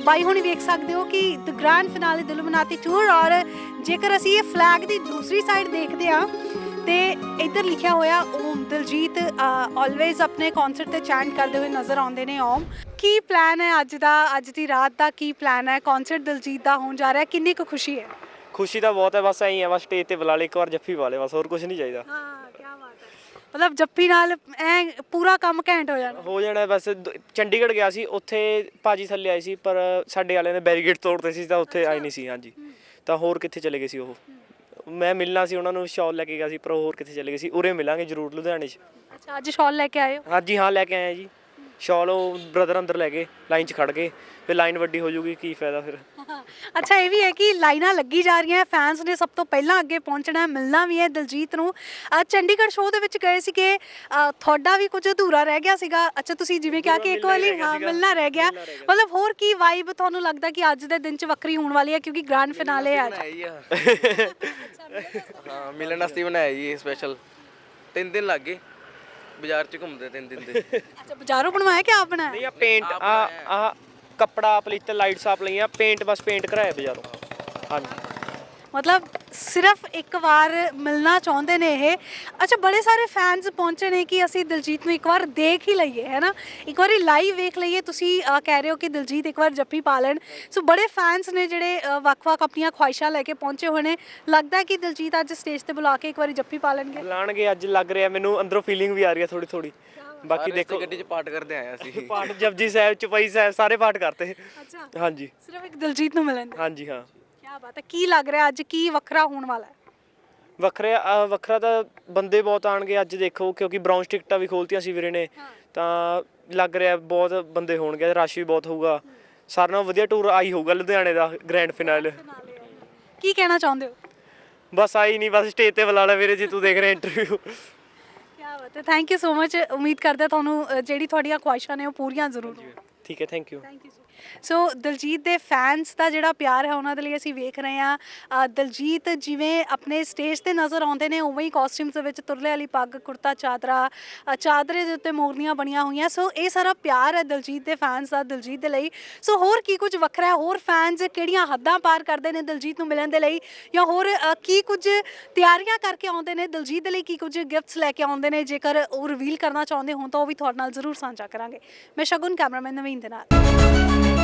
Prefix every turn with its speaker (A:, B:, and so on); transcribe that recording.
A: ਬਾਈ ਹੁਣੀ ਵੇਖ ਸਕਦੇ ਹੋ ਕਿ ਦ ਗ੍ਰੈਂਡ ਫਿਨਾਲੇ ਦਿਲ ਮਨਾਤੀ ਟੂਰ ਔਰ ਜੇਕਰ ਅਸੀਂ ਇਹ ਫਲੈਗ ਦੀ ਦੂਸਰੀ ਸਾਈਡ ਦੇਖਦੇ ਹਾਂ ਤੇ ਇੱਧਰ ਲਿਖਿਆ ਹੋਇਆ ਓਮ ਦਿਲਜੀਤ ਆਲਵੇਜ਼ ਆਪਣੇ ਕਨਸਰਟ ਤੇ ਚੈਂਟ ਕਰਦੇ ਹੋਏ ਨਜ਼ਰ ਆਉਂਦੇ ਨੇ ਓਮ। ਕੀ ਪਲਾਨ ਹੈ ਅੱਜ ਦਾ ਅੱਜ ਦੀ ਰਾਤ ਦਾ ਕੀ ਪਲਾਨ ਹੈ? ਕਨਸਰਟ ਦਿਲਜੀਤ ਦਾ ਹੋਣ ਜਾ ਰਿਹਾ ਕਿੰਨੀ ਕੁ ਖੁਸ਼ੀ ਹੈ?
B: ਖੁਸ਼ੀ ਤਾਂ ਬਹੁਤ ਹੈ ਬਸ ਐਂ ਹੀ ਹੈ ਬਸ ਸਟੇਜ ਤੇ ਬੁਲਾ ਲੈ ਇੱਕ ਵਾਰ ਜੱਫੀ ਪਾ ਲੈ ਬਸ ਹੋਰ ਕੁਝ ਨਹੀਂ ਚਾਹੀਦਾ।
A: ਹੈ। ਮਤਲਬ ਜੱਫੀ ਨਾਲ ਐ ਪੂਰਾ ਕੰਮ ਘੈਂਟ ਹੋ ਜਾਣਾ।
B: ਹੋ ਜਾਣਾ ਬਸ ਦ- ਚੰਡੀਗੜ੍ਹ ਗਿਆ ਸੀ ਉੱਥੇ ਭਾਜੀ ਥੱਲੇ ਆਏ ਸੀ ਪਰ ਸਾਡੇ ਵਾਲਿਆਂ ਨੇ ਬੈਰੀਗੇਡ ਤੋੜਦੇ ਸੀ ਤਾਂ ਉੱਥੇ ਆਏ ਨਹੀਂ ਸੀ ਹਾਂਜੀ। ਤਾਂ ਹੋਰ ਕਿੱਥੇ ਚਲੇ ਗਏ ਸੀ ਉਹ? ਮੈਂ ਮਿਲਣਾ ਸੀ ਉਹਨਾਂ ਨੂੰ ਸ਼ਾਲ ਲੈ ਕੇ ਗਿਆ ਸੀ ਪਰ ਉਹ ਹੋਰ ਕਿੱਥੇ ਚਲੇ ਗਏ ਸੀ? ਉਰੇ ਮਿਲਾਂਗੇ ਜ਼ਰੂਰ ਲੁਧਿਆਣੇ 'ਚ।
A: ਅੱਛਾ ਅੱਜ ਸ਼ਾਲ ਲੈ ਕੇ ਆਏ ਹੋ?
B: ਹਾਂਜੀ ਹਾਂ ਲੈ ਕੇ ਆਏ ਆ ਜੀ। ਸ਼ਾਲ ਉਹ ਬ੍ਰਦਰ ਅੰਦਰ ਲੈ ਗਏ ਲਾਈਨ 'ਚ ਖੜ ਗਏ ਫਿਰ ਲਾਈਨ ਵੱਡੀ ਹੋ ਜਾਊਗੀ ਕੀ ਫਾਇਦਾ ਫਿਰ?
A: ਅੱਛਾ ਇਹ ਵੀ ਹੈ ਕਿ ਲਾਈਨਾਂ ਲੱਗੀ ਜਾ ਰਹੀਆਂ ਫੈਨਸ ਨੇ ਸਭ ਤੋਂ ਪਹਿਲਾਂ ਅੱਗੇ ਪਹੁੰਚਣਾ ਹੈ ਮਿਲਣਾ ਵੀ ਹੈ ਦਿਲਜੀਤ ਨੂੰ। ਅ, ਚੰਡੀਗੜ੍ਹ ਸ਼ੋਅ ਦੇ ਵਿੱਚ ਗਏ ਸੀਗੇ ਅ, ਤੁਹਾਡਾ ਵੀ ਕੁਝ ਅਧੂਰਾ ਰਹਿ ਗਿਆ ਸੀਗਾ। ਅੱਛਾ ਤੁਸੀਂ ਜਿਵੇਂ ਕਿਹਾ ਕਿ ਇੱਕ
B: ਮਿਲਣਾ ਹੀ
A: ਵਾਰੀ
B: ਰਹਿ ਗਿਆ
A: ਹਾਂ
B: ਸੀਗਾ।
A: ਮਿਲਣਾ ਰਹਿ ਗਿਆ।
B: ਮਿਲਣਾ ਰਹਿ ਗਿਆ।
A: ਮਤਲਬ ਹੋਰ ਕੀ ਵਾਈਬ ਤੁਹਾਨੂੰ ਲੱਗਦਾ ਕਿ ਅੱਜ ਦੇ ਦਿਨ 'ਚ ਵੱਖਰੀ ਹੋਣ ਵਾਲੀ ਹੈ ਕਿਉਂਕਿ ਗ੍ਰੈਂਡ ਫਿਨਾਲੇ ਹੈ ਅੱਜ।
C: ਆਹ। ਹਾਂ ਮਿਲਣ ਵਾਸਤੇ ਬਣਾਇਆ ਜੀ ਇਹ ਸਪੈਸ਼ਲ ਤਿੰਨ ਦਿਨ ਲੱਗ ਗਏ। ਬਾਜ਼ਾਰ 'ਚ ਘੁੰਮਦੇ ਤਿੰਨ ਦਿਨ ਦੇ।
A: ਅੱਛਾ ਬਾਜ਼ਾਰੋਂ ਬਣਵਾਇਆ ਕਿ ਆਪ ਬਣਾਇਆ?
B: ਨਹੀਂ ਆ ਪੇਂਟ ਆ ਆ ਕੱਪੜਾ ਪਲੀਤ ਲਾਈਟਸ ਆਪ ਲਈਆਂ ਪੇਂਟ ਬਸ ਪੇਂਟ ਕਰਾਇਆ ਬਾਜ਼ਾਰੋਂ। ਹਾਂਜੀ।
A: ਮਤਲਬ ਸਿਰਫ ਇੱਕ ਵਾਰ ਮਿਲਣਾ ਚਾਹੁੰਦੇ ਨੇ ਇਹ। ਅੱਛਾ ਬੜੇ ਸਾਰੇ ਫੈਨਸ ਪਹੁੰਚੇ ਨੇ ਕਿ ਅਸੀਂ ਦਿਲਜੀਤ ਨੂੰ ਇੱਕ ਵਾਰ ਦੇਖ ਹੀ ਲਈਏ ਹੈ ਨਾ? ਇੱਕ ਵਾਰੀ ਲਾਈਵ ਵੇਖ ਲਈਏ। ਤੁਸੀਂ ਕਹਿ ਰਹੇ ਹੋ ਕਿ ਦਿਲਜੀਤ ਇੱਕ ਵਾਰ ਜੱਫੀ ਪਾ ਲੈਣ। ਸੋ ਬੜੇ ਫੈਨਸ ਨੇ ਜਿਹੜੇ ਅਹ, ਵੱਖ-ਵੱਖ ਆਪਣੀਆਂ ਖੁਆਇਸ਼ਾਂ ਲੈ ਕੇ ਪਹੁੰਚੇ ਹੋਏ ਨੇ। ਲੱਗਦਾ ਹੈ ਕਿ ਦਿਲਜੀਤ ਅੱਜ ਸਟੇਜ ਤੇ ਬੁਲਾ ਕੇ ਇੱਕ ਵਾਰੀ ਜੱਫੀ ਪਾ ਲੈਣਗੇ?
B: ਲਾਣਗੇ ਅੱਜ ਲੱਗ ਰਿਹਾ। ਮੈਨੂੰ ਅੰਦਰੋਂ ਫੀਲਿੰਗ ਵੀ ਆ ਰਹੀ ਹੈ ਥੋੜੀ ਥੋੜੀ ਬਾਕੀ ਦੇਖੋ।
C: ਗੱਡੀ 'ਚ ਪਾਠ ਕਰਦੇ ਆਏ ਅਸੀਂ।
B: ਪਾਠ ਜਪਜੀ ਸਾਹਿਬ ਚੁਪਈ ਸਾਹਿਬ ਸਾਰੇ ਪਾਠ ਕਰਤੇ।
A: ਅੱਛਾ।
B: ਹਾਂਜੀ।
A: ਸਿਰਫ ਇੱਕ ਦਿਲਜੀਤ ਨੂੰ ਮਿਲਣ ਦੇ
B: ਹਾਂਜੀ ਹਾਂ।
A: ਬਾਤ ਹੈ। ਕੀ ਲੱਗ ਰਿਹਾ ਅੱਜ? ਕੀ ਵੱਖਰਾ ਹੋਣ ਵਾਲਾ ਹੈ?
B: ਵੱਖਰੇ ਅਹ ਵੱਖਰਾ ਤਾਂ ਬੰਦੇ ਬਹੁਤ ਆਣਗੇ ਅੱਜ ਦੇਖੋ ਕਿਉਂਕਿ ਬ੍ਰਾਊਨਸ ਟਿਕਟਾਂ ਵੀ ਖੋਲਤੀਆਂ ਸੀ ਵੀਰੇ ਨੇ। ਤਾਂ ਲੱਗ ਰਿਹਾ ਬਹੁਤ ਬੰਦੇ ਹੋਣਗੇ ਰਸ਼ ਵੀ ਬਹੁਤ ਹੋਊਗਾ। ਸਾਰਿਆਂ ਨਾਲੋਂ ਵਧੀਆ ਟੂਰ ਆਈ ਹੋਊਗਾ ਲੁਧਿਆਣੇ ਦਾ ਗ੍ਰੈਂਡ ਫਿਨਾਲ
A: ਕੀ ਕਹਿਣਾ ਚਾਹੁੰਦੇ ਹੋ?
B: ਬਸ ਆਈ ਨਹੀਂ ਬਸ ਸਟੇਜ ਤੇ ਬੁਲਾ ਲੈ ਵੀਰੇ ਜੇ ਤੂੰ ਦੇਖ ਰਿਹਾ ਇੰਟਰਵਿਊ
A: ਕੀ ਬਾਤ ਹੈ। ਥੈਂਕ ਯੂ ਸੋ ਮਚ ਉਮੀਦ ਕਰਦੇ ਤੁਹਾਨੂੰ ਅ, ਜਿਹੜੀ ਤੁਹਾਡੀਆਂ ਖੁਆਇਸ਼ਾਂ ਨੇ ਉਹ ਪੂਰੀਆਂ ਜ਼ਰੂਰ ਹੋਣ।
B: ਠੀਕ ਹੈ thank you
A: thank you so Diljit ਦੇ ਫੈਨਸ ਦਾ ਜਿਹੜਾ ਪਿਆਰ ਹੈ ਉਹਨਾਂ ਦੇ ਲਈ ਅਸੀਂ ਵੇਖ ਰਹੇ ਹਾਂ। ਦਲਜੀਤ ਜਿਵੇਂ ਆਪਣੇ ਸਟੇਜ ਤੇ ਨਜ਼ਰ ਆਉਂਦੇ ਨੇ, ਉਵੇਂ ਹੀ ਕਾਸਟਿਊਮਸ ਦੇ ਵਿੱਚ ਤੁਰਲੇ ਵਾਲੀ ਪੱਗ, ਕੁੜਤਾ, ਚਾਦਰਾ ਚਾਦਰੇ ਦੇ ਉੱਤੇ ਮੋਰਨੀਆਂ ਬਣੀਆਂ ਹੋਈਆਂ। ਸੋ ਇਹ ਸਾਰਾ ਪਿਆਰ ਹੈ ਦਿਲਜੀਤ ਦੇ ਫੈਨਸ ਦਾ ਦਿਲਜੀਤ ਦੇ ਲਈ। ਸੋ ਹੋਰ ਕੀ ਕੁਝ ਵੱਖਰਾ ਹੈ? ਹੋਰ ਫੈਨਸ ਕਿਹੜੀਆਂ ਹੱਦਾਂ ਪਾਰ ਕਰਦੇ ਨੇ ਦਿਲਜੀਤ ਨੂੰ ਮਿਲਣ ਦੇ ਲਈ? ਜਾਂ ਹੋਰ ਕੀ ਕੁਝ ਤਿਆਰੀਆਂ ਕਰਕੇ ਆਉਂਦੇ ਨੇ? ਦਿਲਜੀਤ ਦੇ ਲਈ ਕੀ ਕੁਝ ਗਿਫਟਸ ਲੈ ਕੇ ਆਉਂਦੇ ਨੇ? ਜੇਕਰ ਉਹ ਰਿਵੀਲ ਕਰਨਾ ਚਾਹੁੰਦੇ ਹੋ ਤਾਂ ਉਹ ਵੀ ਤੁਹਾਡੇ ਨਾਲ ਜ਼ਰੂਰ ਸਾਂਝਾ ਕਰਾਂਗੇ। ਮੈਂ ਸ਼ਗੁਨ, ਕੈਮਰਾਮੈਨ ਨਵੀਨ ਦੇ ਨਾਲ।